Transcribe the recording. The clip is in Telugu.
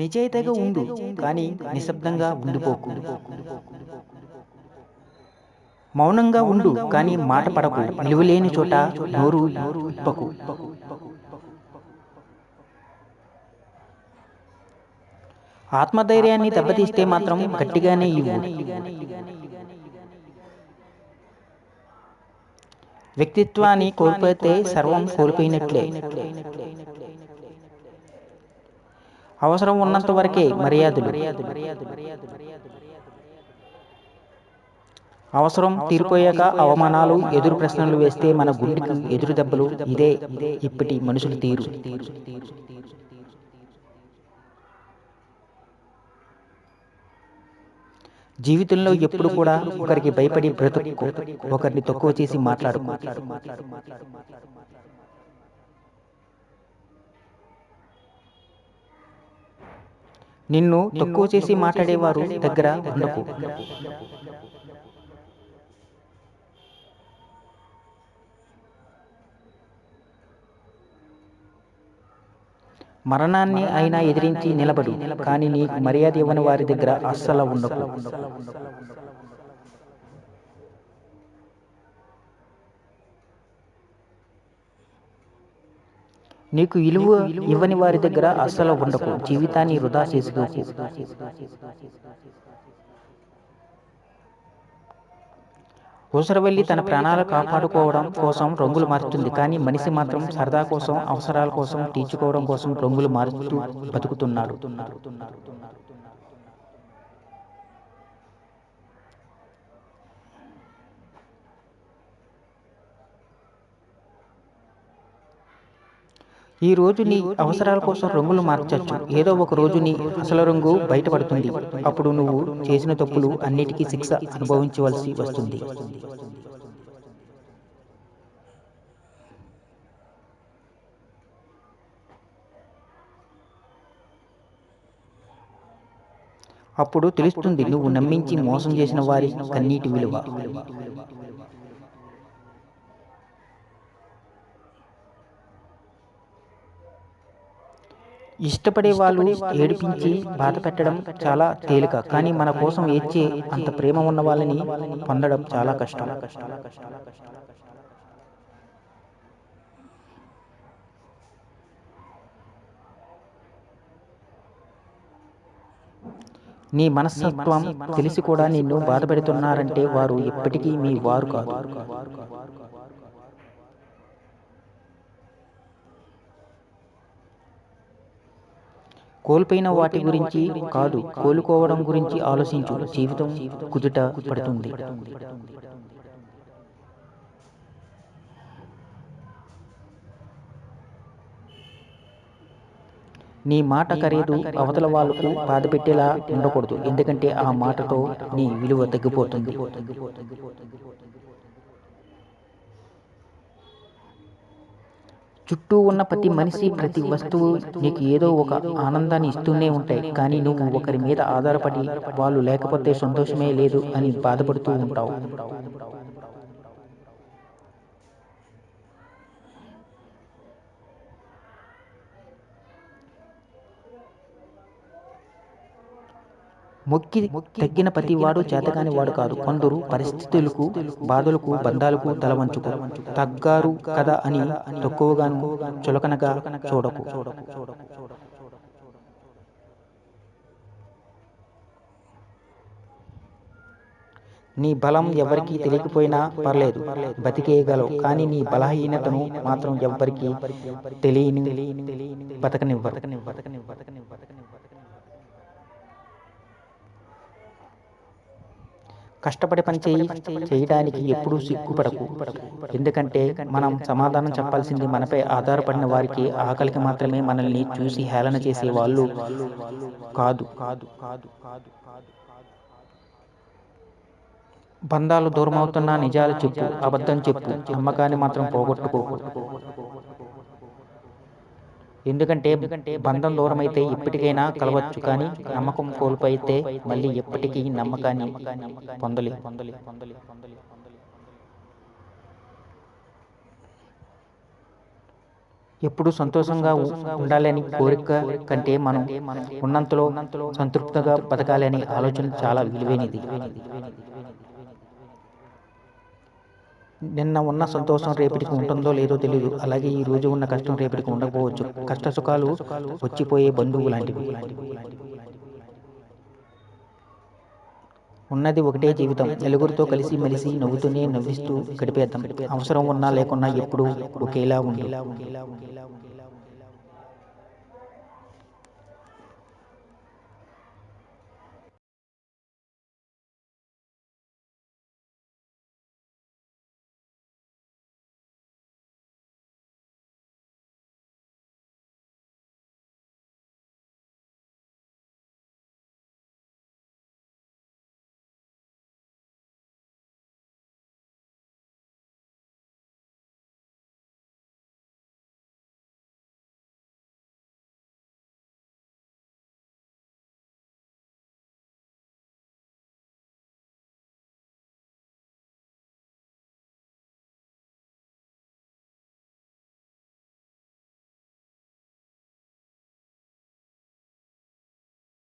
నిజాయితీగా ఉండు కానీ నిశ్శబ్దంగా ఉండిపోకు. మౌనంగా ఉండు కానీ మాట పడకు. నిలువలేని చోట నోరు ఇప్పకు ఆత్మధైర్యాన్ని దెబ్బతీస్తే మాత్రం గట్టిగానే ఇవ్వు. వ్యక్తిత్వాన్ని కోల్పోతే సర్వం కోల్పోయినట్లే. అవసరం ఉన్నంత వరకే మర్యాదలు. అవసరం తీరిపోయాక అవమానాలు ఎదురు ప్రశ్నలు వేస్తే మన గుండెకి ఎదురు దెబ్బలు ఇదే ఇప్పటి మనుషుల తీరు. జీవితంలో ఎప్పుడు కూడా ఒకరికి భయపడి బ్రతుకు ఒకరిని తక్కువ చేసి మాట్లాడు నిన్ను తక్కువ చేసి మాట్లాడేవారు దగ్గర ఉండకు. మరణాన్ని అయినా ఎదిరించి నిలబడు కానీ నీకు మర్యాద ఇవ్వని వారి దగ్గర అస్సలు ఉండకు. నీకు విలువ ఇవ్వని వారి దగ్గర అస్సలు ఉండకు. జీవితాన్ని వృధా చేసుకోకు ఊసరవెల్లి తన ప్రాణాలు కాపాడుకోవడం కోసం రంగులు మారుతుంది. కానీ మనిషి మాత్రం సరదా కోసం అవసరాల కోసం తీర్చుకోవడం కోసం రంగులు మారుతూ బతుకుతున్నాడు. ఈ రోజు నీ అవసరాల కోసం రంగులు మార్చచ్చు. ఏదో ఒక రోజు నీ అసలు రంగు బయటపడుతుంది. అప్పుడు నువ్వు చేసిన తప్పులు అన్నిటికీ శిక్ష అనుభవించవలసి వస్తుంది. అప్పుడు తెలుస్తుంది నువ్వు నమ్మించి మోసం చేసిన వారి కన్నీటి విలువ. ఇష్టపడే వాళ్ళు ఏడిపించి బాధ పెట్టడం చాలా తేలిక. కానీ మన కోసం ఏడ్చే అంత ప్రేమ ఉన్న వాళ్ళని పొందడం చాలా కష్టం. నీ మనస్తత్వం తెలిసి కూడా నిన్ను బాధ పెడుతున్నారంటే వారు ఎప్పటికీ మీ వారు కాదు. కోల్పోయిన వాటి గురించి కాదు. కోలుకోవడం గురించి ఆలోచించు. జీవితం కుదుట పడుతుంది. నీ మాట ఖరీదు అవతల వాళ్ళకు బాధ పెట్టేలా ఉండకూడదు. ఎందుకంటే ఆ మాటతో నీ విలువ తగ్గిపోతుంది. చుట్టూ ఉన్న ప్రతి మనిషి ప్రతి వస్తువు నీకు ఏదో ఒక ఆనందాన్ని ఇస్తూనే ఉంటాయి. కానీ నువ్వు ఒకరి మీద ఆధారపడి వాళ్ళు లేకపోతే సంతోషమే లేదు అని బాధపడుతూ ఉంటావు. మొక్కి తగ్గిన ప్రతి వాడు చేతకాని వాడు కాదు. కొందరు పరిస్థితులకు బాధలకు బంధాలకు తలవంచుకు తగ్గారు కదా అని తక్కువగాను చులకనగా చూడకు. నీ బలం ఎవరికీ తెలియకపోయినా పర్లేదు బతికేయగలవు. కానీ నీ బలహీనతను మాత్రం ఎవ్వరికీ తెలియని బతకనివ్వరు. కష్టపడి పని చేయి చేయడానికి ఎప్పుడూ సిగ్గుపడకు. ఎందుకంటే మనం సమాధానం చెప్పాల్సింది మనపై ఆధారపడిన వారికి ఆకలికి మాత్రమే మనల్ని చూసి హేళన చేసే వాళ్ళు కాదు. కాదు కాదు కాదు కాదు బంధాలు దూరమవుతున్నా నిజాలు చెప్పు అబద్ధం చెప్పు నమ్మకాన్ని మాత్రం పోగొట్టుకోకు ఎందుకంటే బంధం దూరమైతే అయితే ఇప్పటికైనా కలవచ్చు కానీ నమ్మకం కోల్పోయితే మళ్ళీ ఎప్పటికీ నమ్మకాన్ని పొందలే. ఎప్పుడు సంతోషంగా ఉండాలని కోరిక కంటే మనం ఉన్నంతలో సంతృప్తిగా బతకాలని ఆలోచన చాలా విలువైనది. నిన్న ఉన్న సంతోషం రేపటికి ఉంటుందో లేదో తెలియదు అలాగే ఈ రోజు ఉన్న కష్టం రేపటికి ఉండకపోవచ్చు. కష్ట సుఖాలు వచ్చిపోయే బంధువు లాంటివి. ఉన్నది ఒకటే జీవితం. నలుగురితో కలిసి మెలిసి నవ్వుతూనే నవ్విస్తూ గడిపేద్దాం. అవసరం ఉన్నా లేకున్నా ఎప్పుడూ ఒకేలా ఉండేలా